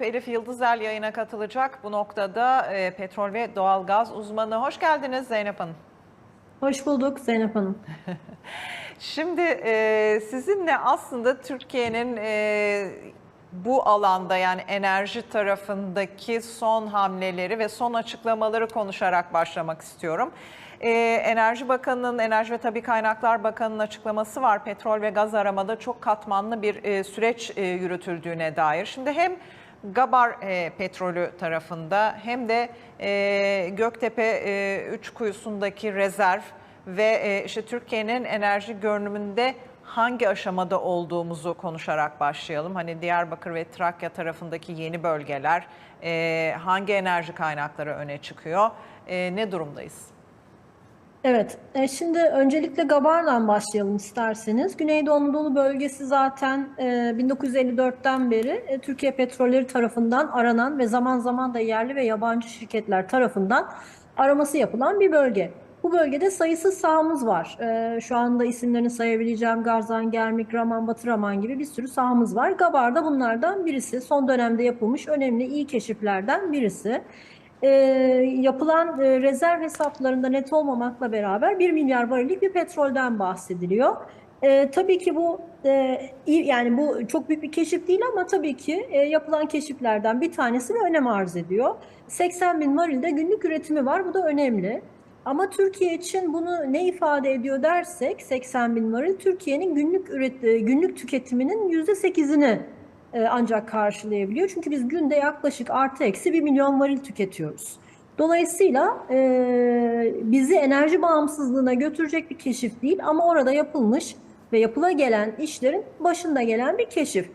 Elif Yıldızel yayına katılacak. Bu noktada e, petrol ve doğalgaz uzmanı. Hoş geldiniz Zeynep Hanım. Hoş bulduk Zeynep Hanım. Şimdi e, sizinle aslında Türkiye'nin e, bu alanda yani enerji tarafındaki son hamleleri ve son açıklamaları konuşarak başlamak istiyorum. E, Enerji Bakanı'nın, Enerji ve Tabi Kaynaklar Bakanı'nın açıklaması var. Petrol ve gaz aramada çok katmanlı bir e, süreç e, yürütüldüğüne dair. Şimdi hem Gabar e, petrolü tarafında hem de e, Göktepe e, 3 kuyusundaki rezerv ve e, işte Türkiye'nin enerji görünümünde hangi aşamada olduğumuzu konuşarak başlayalım. Hani Diyarbakır ve Trakya tarafındaki yeni bölgeler, e, hangi enerji kaynakları öne çıkıyor, e, ne durumdayız? Evet, e, şimdi öncelikle Gabar'dan başlayalım isterseniz. Güneydoğu Anadolu bölgesi zaten e, 1954'ten beri e, Türkiye Petrolleri tarafından aranan ve zaman zaman da yerli ve yabancı şirketler tarafından araması yapılan bir bölge. Bu bölgede sayısız sahamız var. E, şu anda isimlerini sayabileceğim Garzan, Germik, Raman, Batıraman gibi bir sürü sahamız var. Gabar da bunlardan birisi. Son dönemde yapılmış önemli iyi keşiflerden birisi. E, yapılan e, rezerv hesaplarında net olmamakla beraber 1 milyar varillik bir petrolden bahsediliyor. E, tabii ki bu e, yani bu çok büyük bir keşif değil ama tabii ki e, yapılan keşiflerden bir tanesi ve önem arz ediyor. 80 bin varilde günlük üretimi var. Bu da önemli. Ama Türkiye için bunu ne ifade ediyor dersek 80 bin varil Türkiye'nin günlük üret, e, günlük tüketiminin %8'ini e, ancak karşılayabiliyor. Çünkü biz günde yaklaşık artı eksi 1 milyon varil tüketiyoruz. Dolayısıyla e, bizi enerji bağımsızlığına götürecek bir keşif değil ama orada yapılmış ve yapıla gelen işlerin başında gelen bir keşif.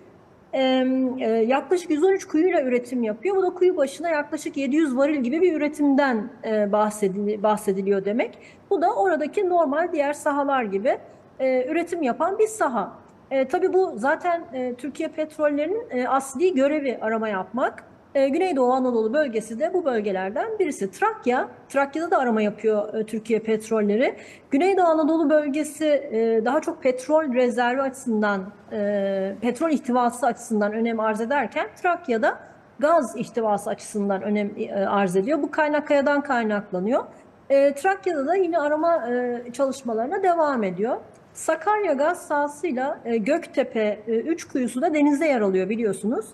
E, e, yaklaşık 113 kuyuyla üretim yapıyor. Bu da kuyu başına yaklaşık 700 varil gibi bir üretimden e, bahsedili- bahsediliyor demek. Bu da oradaki normal diğer sahalar gibi e, üretim yapan bir saha. E, tabii bu zaten e, Türkiye Petrollerinin e, asli görevi arama yapmak. E, Güneydoğu Anadolu bölgesi de bu bölgelerden birisi. Trakya, Trakya'da da arama yapıyor e, Türkiye Petrolleri. Güneydoğu Anadolu bölgesi e, daha çok petrol rezervi açısından, e, petrol ihtivası açısından önem arz ederken Trakya'da gaz ihtivası açısından önem e, arz ediyor. Bu kaynak kayadan kaynaklanıyor. E, Trakya'da da yine arama e, çalışmalarına devam ediyor. Sakarya gaz sahasıyla e, Göktepe 3 kuyusu da denizde yer alıyor biliyorsunuz.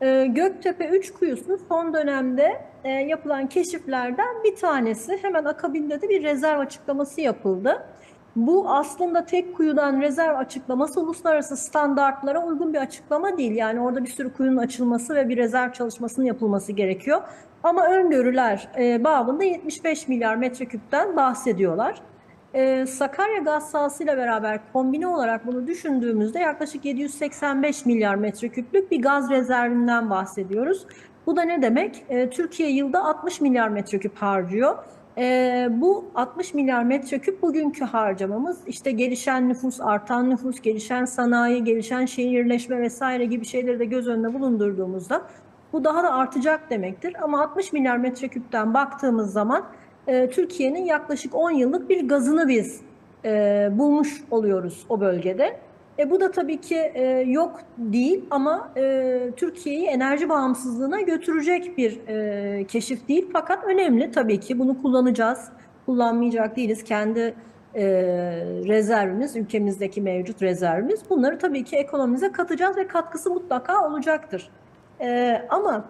E, Göktepe 3 kuyusu son dönemde e, yapılan keşiflerden bir tanesi. Hemen akabinde de bir rezerv açıklaması yapıldı. Bu aslında tek kuyudan rezerv açıklaması uluslararası standartlara uygun bir açıklama değil. Yani orada bir sürü kuyunun açılması ve bir rezerv çalışmasının yapılması gerekiyor. Ama öngörüler e, babında 75 milyar metreküpten bahsediyorlar. Ee, Sakarya gaz sahasıyla beraber kombine olarak bunu düşündüğümüzde yaklaşık 785 milyar metreküplük bir gaz rezervinden bahsediyoruz. Bu da ne demek? Ee, Türkiye yılda 60 milyar metreküp harcıyor. Ee, bu 60 milyar metreküp bugünkü harcamamız işte gelişen nüfus, artan nüfus, gelişen sanayi, gelişen şehirleşme vesaire gibi şeyleri de göz önünde bulundurduğumuzda bu daha da artacak demektir. Ama 60 milyar metreküpten baktığımız zaman e, Türkiye'nin yaklaşık 10 yıllık bir gazını biz e, bulmuş oluyoruz o bölgede. E, bu da tabii ki e, yok değil ama e, Türkiye'yi enerji bağımsızlığına götürecek bir e, keşif değil. Fakat önemli tabii ki bunu kullanacağız, kullanmayacak değiliz. Kendi e, rezervimiz, ülkemizdeki mevcut rezervimiz. Bunları tabii ki ekonomimize katacağız ve katkısı mutlaka olacaktır. E, ama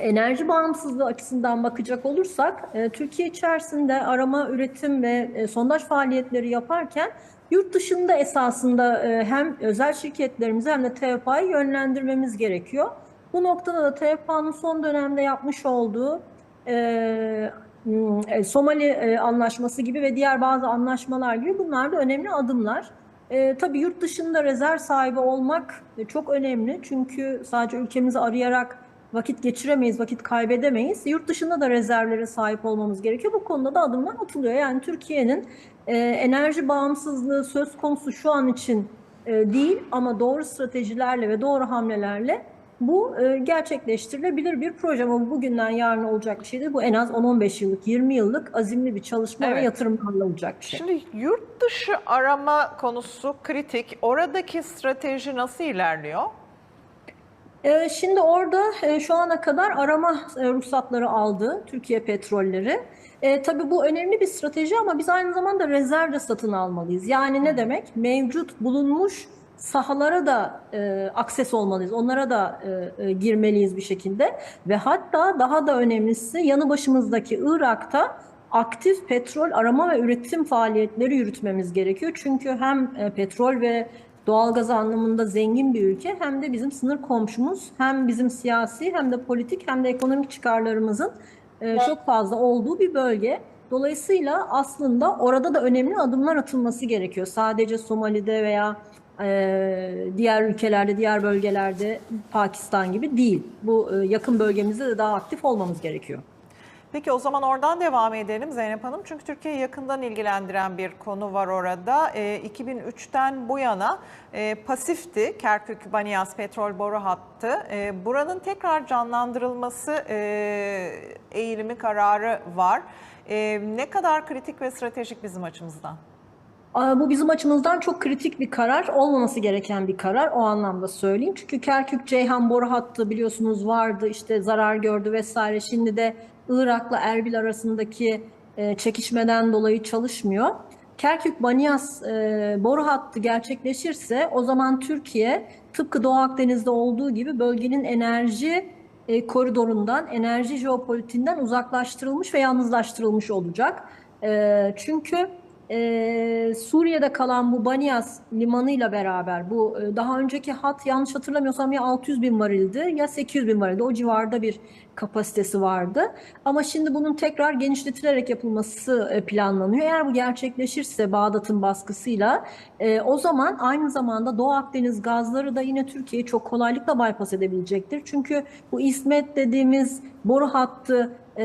Enerji bağımsızlığı açısından bakacak olursak, e, Türkiye içerisinde arama, üretim ve e, sondaj faaliyetleri yaparken yurt dışında esasında e, hem özel şirketlerimizi hem de TFA'yı yönlendirmemiz gerekiyor. Bu noktada da TFA'nın son dönemde yapmış olduğu Somali anlaşması gibi ve diğer bazı anlaşmalar gibi bunlar da önemli adımlar. E, tabii yurt dışında rezerv sahibi olmak çok önemli. Çünkü sadece ülkemizi arayarak vakit geçiremeyiz, vakit kaybedemeyiz. Yurt dışında da rezervlere sahip olmamız gerekiyor. Bu konuda da adımlar atılıyor. Yani Türkiye'nin e, enerji bağımsızlığı söz konusu şu an için e, değil ama doğru stratejilerle ve doğru hamlelerle bu e, gerçekleştirilebilir bir proje ama bu bugünden yarına olacak bir şey değil. Bu en az 10-15 yıllık, 20 yıllık azimli bir çalışma Evet. ve yatırımlarla olacak bir şey. Şimdi yurt dışı arama konusu kritik. Oradaki strateji nasıl ilerliyor? Ee, Şimdi orada e, şu ana kadar arama e, ruhsatları aldı Türkiye Petrolleri. E, tabii bu önemli bir strateji ama biz aynı zamanda rezerv de satın almalıyız. Yani ne demek? Mevcut bulunmuş sahalara da e, akses olmalıyız. Onlara da e, e, girmeliyiz bir şekilde. Ve hatta daha da önemlisi yanı başımızdaki Irak'ta aktif petrol arama ve üretim faaliyetleri yürütmemiz gerekiyor. Çünkü hem e, petrol ve doğalgaz anlamında zengin bir ülke hem de bizim sınır komşumuz hem bizim siyasi hem de politik hem de ekonomik çıkarlarımızın e, çok fazla olduğu bir bölge. Dolayısıyla aslında orada da önemli adımlar atılması gerekiyor. Sadece Somali'de veya e, diğer ülkelerde, diğer bölgelerde Pakistan gibi değil. Bu e, yakın bölgemizde de daha aktif olmamız gerekiyor. Peki o zaman oradan devam edelim Zeynep Hanım. Çünkü Türkiye'yi yakından ilgilendiren bir konu var orada. E, 2003'ten bu yana e, pasifti Kerkük-Banyas petrol boru hattı. E, buranın tekrar canlandırılması e, eğilimi kararı var. E, ne kadar kritik ve stratejik bizim açımızdan? Bu bizim açımızdan çok kritik bir karar, olmaması gereken bir karar o anlamda söyleyeyim. Çünkü Kerkük-Ceyhan boru hattı biliyorsunuz vardı, işte zarar gördü vesaire. Şimdi de Irak'la Erbil arasındaki e, çekişmeden dolayı çalışmıyor. Kerkük-Banyas e, boru hattı gerçekleşirse o zaman Türkiye tıpkı Doğu Akdeniz'de olduğu gibi bölgenin enerji e, koridorundan, enerji jeopolitiğinden uzaklaştırılmış ve yalnızlaştırılmış olacak. E, çünkü ee, Suriye'de kalan bu Banias limanıyla beraber bu e, daha önceki hat yanlış hatırlamıyorsam ya 600 bin varildi ya 800 bin varildi. O civarda bir kapasitesi vardı. Ama şimdi bunun tekrar genişletilerek yapılması e, planlanıyor. Eğer bu gerçekleşirse Bağdat'ın baskısıyla e, o zaman aynı zamanda Doğu Akdeniz gazları da yine Türkiye'yi çok kolaylıkla bypass edebilecektir. Çünkü bu İsmet dediğimiz boru hattı e,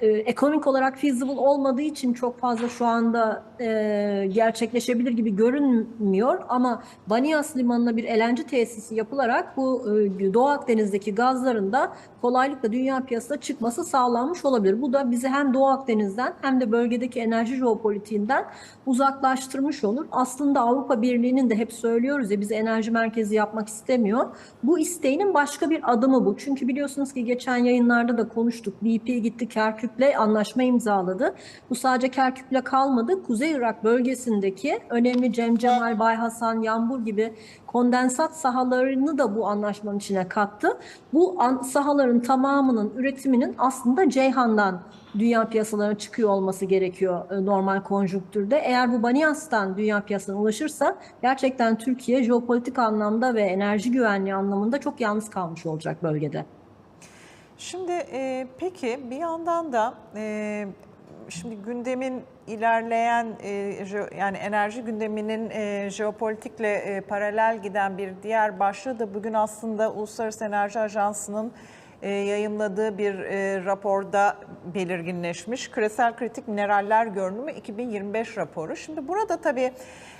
e, ekonomik olarak feasible olmadığı için çok fazla şu anda e, gerçekleşebilir gibi görünmüyor. Ama Banias Limanı'na bir LNG tesisi yapılarak bu e, Doğu Akdeniz'deki gazların da kolaylıkla dünya piyasasına çıkması sağlanmış olabilir. Bu da bizi hem Doğu Akdeniz'den hem de bölgedeki enerji jeopolitiğinden uzaklaştırmış olur. Aslında Avrupa Birliği'nin de hep söylüyoruz ya bizi enerji merkezi yapmak istemiyor. Bu isteğinin başka bir adımı bu. Çünkü biliyorsunuz ki geçen yayınlarda da konuştuk. BP gitti Kerkük'le anlaşma imzaladı. Bu sadece Kerkük'le kalmadı. Kuzey Irak bölgesindeki önemli Cem Cemal, Bay Hasan, Yambur gibi kondensat sahalarını da bu anlaşmanın içine kattı. Bu sahaların tamamının üretiminin aslında Ceyhan'dan dünya piyasalarına çıkıyor olması gerekiyor e, normal konjonktürde. Eğer bu Banias'tan dünya piyasasına ulaşırsa gerçekten Türkiye jeopolitik anlamda ve enerji güvenliği anlamında çok yalnız kalmış olacak bölgede. Şimdi e, peki bir yandan da e, şimdi gündemin ilerleyen e, yani enerji gündeminin e, jeopolitikle e, paralel giden bir diğer başlığı da bugün aslında Uluslararası Enerji Ajansı'nın e, yayımladığı bir e, raporda belirginleşmiş. Küresel Kritik Mineraller Görünümü 2025 raporu. Şimdi burada tabii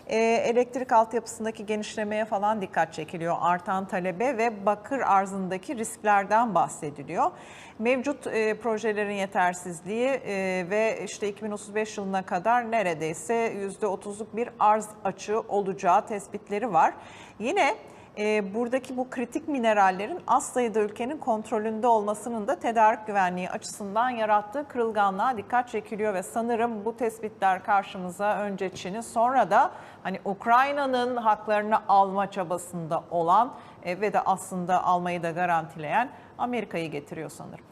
e, elektrik altyapısındaki genişlemeye falan dikkat çekiliyor. Artan talebe ve bakır arzındaki risklerden bahsediliyor. Mevcut e, projelerin yetersizliği e, ve işte 2035 yılına kadar neredeyse %30'luk bir arz açığı olacağı tespitleri var. Yine e, buradaki bu kritik minerallerin az sayıda ülkenin kontrolünde olmasının da tedarik güvenliği açısından yarattığı kırılganlığa dikkat çekiliyor ve sanırım bu tespitler karşımıza önce Çin'i sonra da hani Ukrayna'nın haklarını alma çabasında olan e, ve de aslında almayı da garantileyen Amerika'yı getiriyor sanırım.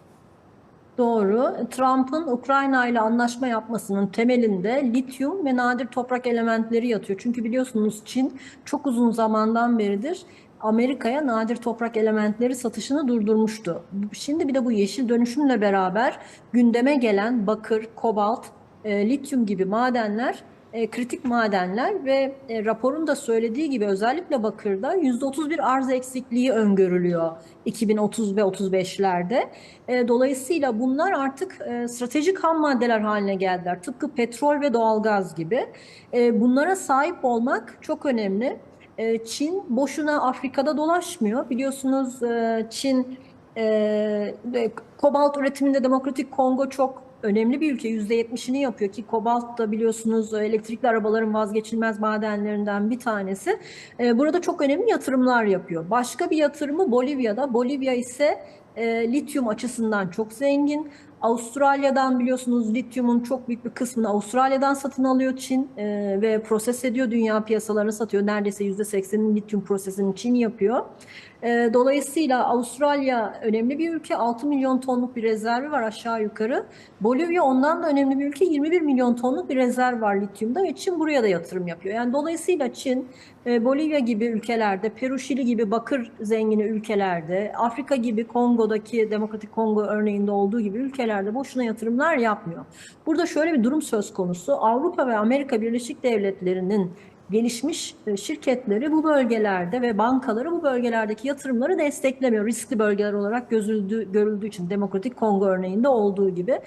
Doğru. Trump'ın Ukrayna ile anlaşma yapmasının temelinde lityum ve nadir toprak elementleri yatıyor. Çünkü biliyorsunuz Çin çok uzun zamandan beridir Amerika'ya nadir toprak elementleri satışını durdurmuştu. Şimdi bir de bu yeşil dönüşümle beraber gündeme gelen bakır, kobalt, e, lityum gibi madenler e, kritik madenler ve e, raporun da söylediği gibi özellikle bakırda %30 bir arz eksikliği öngörülüyor 2030 ve 35'lerde. E, dolayısıyla bunlar artık stratejik ham maddeler haline geldiler. Tıpkı petrol ve doğalgaz gibi. Bunlara sahip olmak çok önemli. Çin boşuna Afrika'da dolaşmıyor. Biliyorsunuz Çin e, kobalt üretiminde Demokratik Kongo çok önemli bir ülke. %70'ini yapıyor ki kobalt da biliyorsunuz elektrikli arabaların vazgeçilmez madenlerinden bir tanesi. E, burada çok önemli yatırımlar yapıyor. Başka bir yatırımı Bolivya'da. Bolivya ise e, lityum açısından çok zengin. Avustralya'dan biliyorsunuz lityumun çok büyük bir kısmını Avustralya'dan satın alıyor Çin e, ve proses ediyor. Dünya piyasalarına satıyor. Neredeyse %80'in lityum prosesini Çin yapıyor. E, dolayısıyla Avustralya önemli bir ülke. 6 milyon tonluk bir rezervi var aşağı yukarı. Bolivya ondan da önemli bir ülke. 21 milyon tonluk bir rezerv var lityumda ve Çin buraya da yatırım yapıyor. Yani dolayısıyla Çin Bolivya gibi ülkelerde, Peru, Şili gibi bakır zengini ülkelerde, Afrika gibi Kongo'daki Demokratik Kongo örneğinde olduğu gibi ülkelerde boşuna yatırımlar yapmıyor. Burada şöyle bir durum söz konusu. Avrupa ve Amerika Birleşik Devletleri'nin gelişmiş e, şirketleri bu bölgelerde ve bankaları bu bölgelerdeki yatırımları desteklemiyor. Riskli bölgeler olarak gözüldüğü, görüldüğü için Demokratik Kongo örneğinde olduğu gibi.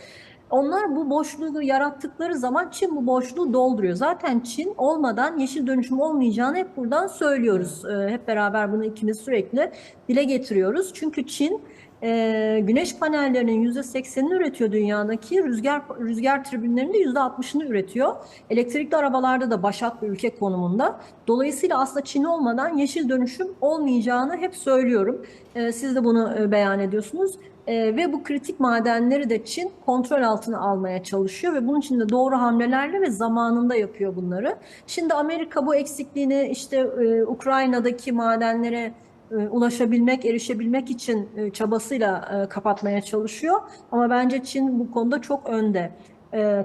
Onlar bu boşluğu yarattıkları zaman Çin bu boşluğu dolduruyor. Zaten Çin olmadan yeşil dönüşüm olmayacağını hep buradan söylüyoruz. Ee, hep beraber bunu ikimiz sürekli dile getiriyoruz. Çünkü Çin e, güneş panellerinin %80'ini üretiyor dünyadaki, rüzgar rüzgar tribünlerinin de %60'ını üretiyor. Elektrikli arabalarda da başat bir ülke konumunda. Dolayısıyla aslında Çin olmadan yeşil dönüşüm olmayacağını hep söylüyorum. E, siz de bunu e, beyan ediyorsunuz. E, ve bu kritik madenleri de Çin kontrol altına almaya çalışıyor ve bunun için de doğru hamlelerle ve zamanında yapıyor bunları. Şimdi Amerika bu eksikliğini işte e, Ukrayna'daki madenlere e, ulaşabilmek, erişebilmek için e, çabasıyla kapatmaya çalışıyor. Ama bence Çin bu konuda çok önde.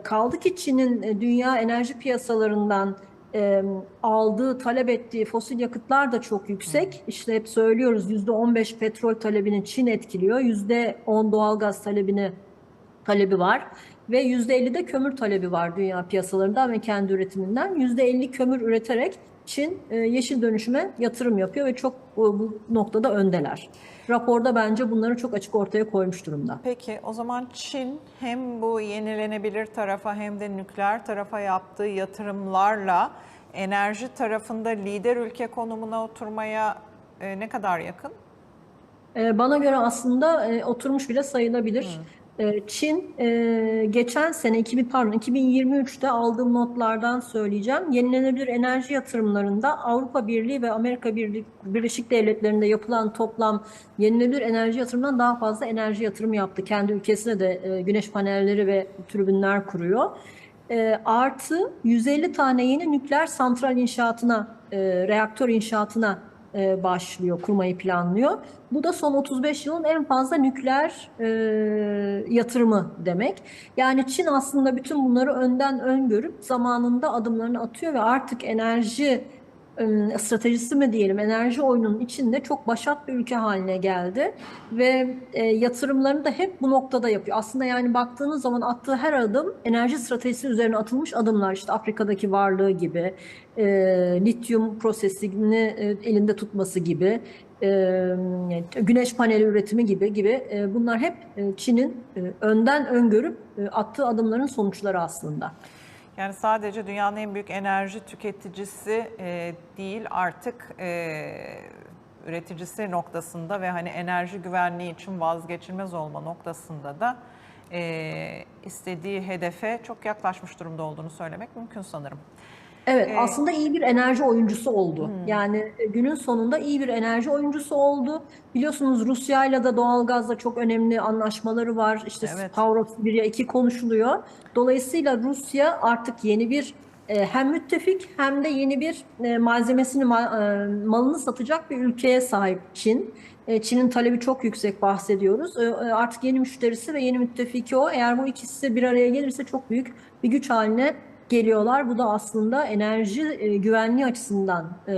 Kaldı ki Çin'in dünya enerji piyasalarından e, aldığı, talep ettiği fosil yakıtlar da çok yüksek. İşte hep söylüyoruz %15 petrol talebini Çin etkiliyor. %10 doğalgaz talebini talebi var. Ve %50 de kömür talebi var dünya piyasalarında ve kendi üretiminden. %50 kömür üreterek Çin e, yeşil dönüşüme yatırım yapıyor ve çok bu, bu noktada öndeler. Raporda bence bunları çok açık ortaya koymuş durumda. Peki o zaman Çin hem bu yenilenebilir tarafa hem de nükleer tarafa yaptığı yatırımlarla enerji tarafında lider ülke konumuna oturmaya e, ne kadar yakın? E, bana göre aslında e, oturmuş bile sayılabilir. E, Çin e, geçen sene 2000 pardon 2023'te aldığım notlardan söyleyeceğim. Yenilenebilir enerji yatırımlarında Avrupa Birliği ve Amerika Birleşik Devletleri'nde yapılan toplam yenilenebilir enerji yatırımından daha fazla enerji yatırımı yaptı. Kendi ülkesine de e, güneş panelleri ve tribünler kuruyor. E, artı 150 tane yeni nükleer santral inşaatına, reaktör inşaatına e, başlıyor, kurmayı planlıyor. Bu da son 35 yılın en fazla nükleer e, yatırımı demek. Yani Çin aslında bütün bunları önden öngörüp zamanında adımlarını atıyor ve artık enerji stratejisi mi diyelim, enerji oyununun içinde çok başat bir ülke haline geldi ve e, yatırımlarını da hep bu noktada yapıyor. Aslında yani baktığınız zaman attığı her adım enerji stratejisi üzerine atılmış adımlar. İşte Afrika'daki varlığı gibi, e, lityum prosesini e, elinde tutması gibi, e, güneş paneli üretimi gibi gibi e, bunlar hep e, Çin'in e, önden öngörüp e, attığı adımların sonuçları aslında. Yani sadece dünyanın en büyük enerji tüketicisi e, değil artık e, üreticisi noktasında ve hani enerji güvenliği için vazgeçilmez olma noktasında da e, istediği hedefe çok yaklaşmış durumda olduğunu söylemek mümkün sanırım. Evet, Ee, aslında iyi bir enerji oyuncusu oldu. Yani e, günün sonunda iyi bir enerji oyuncusu oldu. Biliyorsunuz Rusya ile de doğalgazda çok önemli anlaşmaları var. İşte Evet. Power of Siberia 2 konuşuluyor. Dolayısıyla Rusya artık yeni bir e, hem müttefik hem de yeni bir e, malzemesini, ma- malını satacak bir ülkeye sahip Çin. Çin'in talebi çok yüksek bahsediyoruz. Artık yeni müşterisi ve yeni müttefiki o. Eğer bu ikisi bir araya gelirse çok büyük bir güç haline geliyorlar. Bu da aslında enerji e, güvenliği açısından e,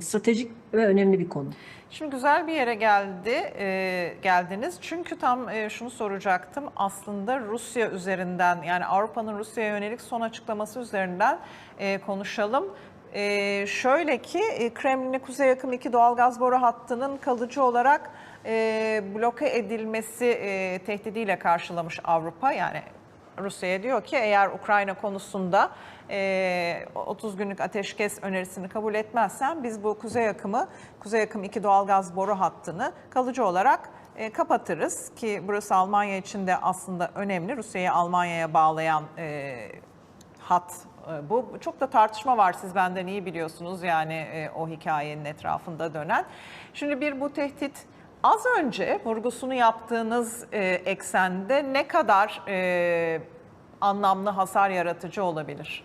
stratejik ve önemli bir konu. Şimdi güzel bir yere geldi, e, geldiniz. Çünkü tam e, şunu soracaktım. Aslında Rusya üzerinden yani Avrupa'nın Rusya'ya yönelik son açıklaması üzerinden e, konuşalım. E, şöyle ki e, Kremlin'e kuzey yakın iki doğalgaz boru hattının kalıcı olarak e, bloke edilmesi e, tehdidiyle karşılamış Avrupa. Yani Rusya'ya diyor ki eğer Ukrayna konusunda e, 30 günlük ateşkes önerisini kabul etmezsen biz bu kuzey akımı, kuzey akım 2 doğalgaz boru hattını kalıcı olarak e, kapatırız ki burası Almanya için de aslında önemli. Rusya'yı Almanya'ya bağlayan e, hat e, bu. Çok da tartışma var siz benden iyi biliyorsunuz yani e, o hikayenin etrafında dönen. Şimdi bir bu tehdit az önce vurgusunu yaptığınız e, eksende ne kadar e, anlamlı hasar yaratıcı olabilir?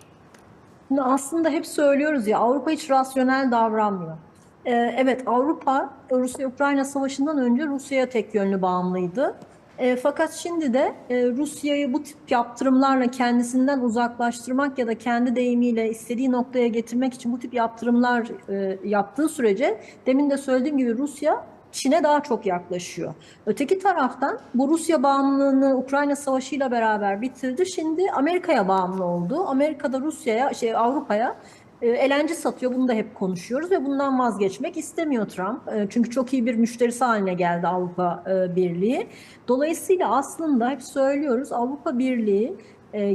Aslında hep söylüyoruz ya Avrupa hiç rasyonel davranmıyor. Ee, evet Avrupa Rusya-Ukrayna savaşından önce Rusya'ya tek yönlü bağımlıydı. Ee, fakat şimdi de e, Rusya'yı bu tip yaptırımlarla kendisinden uzaklaştırmak ya da kendi deyimiyle istediği noktaya getirmek için bu tip yaptırımlar e, yaptığı sürece demin de söylediğim gibi Rusya Çin'e daha çok yaklaşıyor. Öteki taraftan bu Rusya bağımlılığını Ukrayna Savaşı ile beraber bitirdi. Şimdi Amerika'ya bağımlı oldu. Amerika'da Rusya'ya, şey Avrupa'ya e, elenci satıyor. Bunu da hep konuşuyoruz ve bundan vazgeçmek istemiyor Trump. E, Çünkü çok iyi bir müşterisi haline geldi Avrupa e, Birliği. Dolayısıyla aslında hep söylüyoruz Avrupa Birliği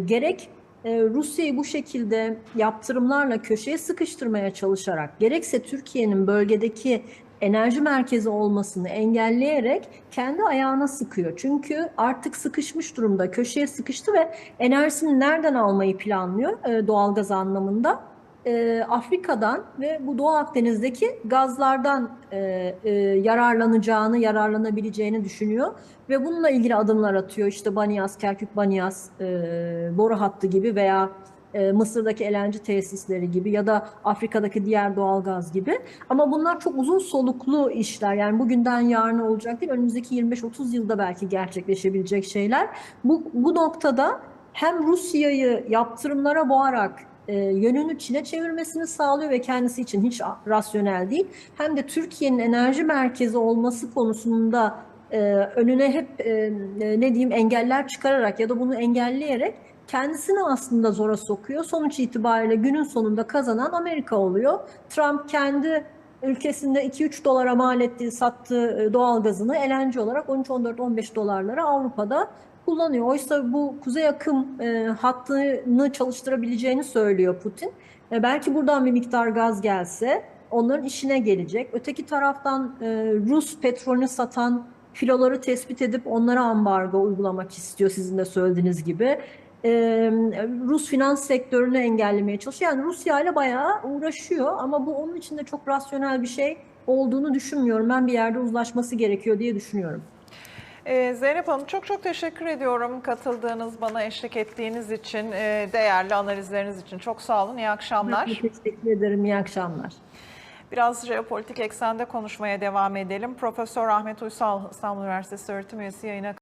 gerek Rusya'yı bu şekilde yaptırımlarla köşeye sıkıştırmaya çalışarak gerekse Türkiye'nin bölgedeki enerji merkezi olmasını engelleyerek kendi ayağına sıkıyor. Çünkü artık sıkışmış durumda, köşeye sıkıştı ve enerjisini nereden almayı planlıyor e, doğalgaz anlamında? E, Afrika'dan ve bu Doğu Akdeniz'deki gazlardan e, e, yararlanacağını, yararlanabileceğini düşünüyor ve bununla ilgili adımlar atıyor. İşte Banyas, Kerkük Banyas e, boru hattı gibi veya e, Mısır'daki LNG tesisleri gibi ya da Afrika'daki diğer doğalgaz gibi. Ama bunlar çok uzun soluklu işler. Yani bugünden yarına olacak değil, önümüzdeki 25-30 yılda belki gerçekleşebilecek şeyler. Bu, bu noktada hem Rusya'yı yaptırımlara boğarak e, yönünü Çin'e çevirmesini sağlıyor ve kendisi için hiç rasyonel değil. Hem de Türkiye'nin enerji merkezi olması konusunda e, önüne hep e, ne diyeyim engeller çıkararak ya da bunu engelleyerek kendisini aslında zora sokuyor. Sonuç itibariyle günün sonunda kazanan Amerika oluyor. Trump kendi ülkesinde 2-3 dolara mal ettiği sattığı e, doğalgazını LNG olarak 13-14-15 dolarlara Avrupa'da kullanıyor. Oysa bu kuzey akım e, hattını çalıştırabileceğini söylüyor Putin. E, belki buradan bir miktar gaz gelse onların işine gelecek. Öteki taraftan e, Rus petrolünü satan filoları tespit edip onlara ambargo uygulamak istiyor sizin de söylediğiniz gibi. Rus finans sektörünü engellemeye çalışıyor. Yani Rusya ile bayağı uğraşıyor ama bu onun için de çok rasyonel bir şey olduğunu düşünmüyorum. Ben bir yerde uzlaşması gerekiyor diye düşünüyorum. Ee, Zeynep Hanım çok çok teşekkür ediyorum katıldığınız, bana eşlik ettiğiniz için, e, değerli analizleriniz için. Çok sağ olun, iyi akşamlar. Ben teşekkür ederim, iyi akşamlar. Biraz jeopolitik eksende konuşmaya devam edelim. Profesör Ahmet Uysal, İstanbul Üniversitesi öğretim üyesi yayına